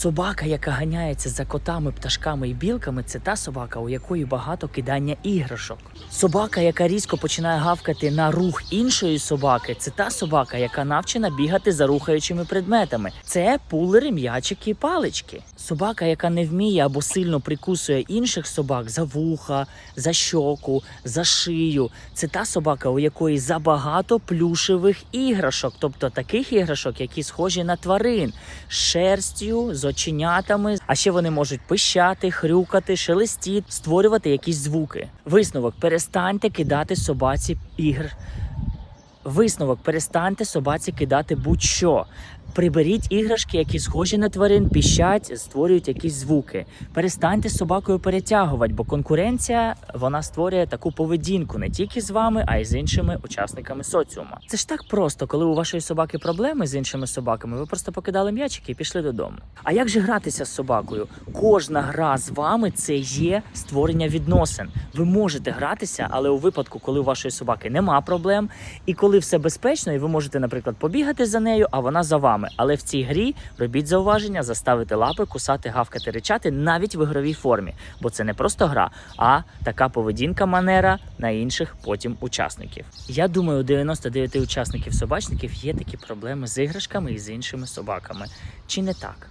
Собака, яка ганяється за котами, пташками і білками, це та собака, у якої багато кидання іграшок. Собака, яка різко починає гавкати на рух іншої собаки, це та собака, яка навчена бігати за рухаючими предметами. Це пулери, м'ячики, палички. Собака, яка не вміє або сильно прикусує інших собак за вуха, за щоку, за шию. Це та собака, у якої забагато плюшевих іграшок, тобто таких іграшок, які схожі на тварин, шерстю, з оченятами. А ще вони можуть пищати, хрюкати, шелестіти, створювати якісь звуки. Висновок: перестаньте кидати собаці ігр. Висновок: перестаньте собаці кидати будь-що. Приберіть іграшки, які схожі на тварин, піщать, створюють якісь звуки. Перестаньте з собакою перетягувати, бо конкуренція вона створює таку поведінку не тільки з вами, а й з іншими учасниками соціума. Це ж так просто, коли у вашої собаки проблеми з іншими собаками, ви просто покидали м'ячики і пішли додому. А як же гратися з собакою? Кожна гра з вами це є створення відносин. Ви можете гратися, але у випадку, коли у вашої собаки нема проблем, і коли все безпечно, і ви можете, наприклад, побігати за нею, а вона за вами. Але в цій грі робіть зауваження, заставити лапи, кусати, гавкати, ричати навіть в ігровій формі, бо це не просто гра, а така поведінка манера на інших потім учасників. Я думаю, у 99 учасників собачників є такі проблеми з іграшками і з іншими собаками. Чи не так?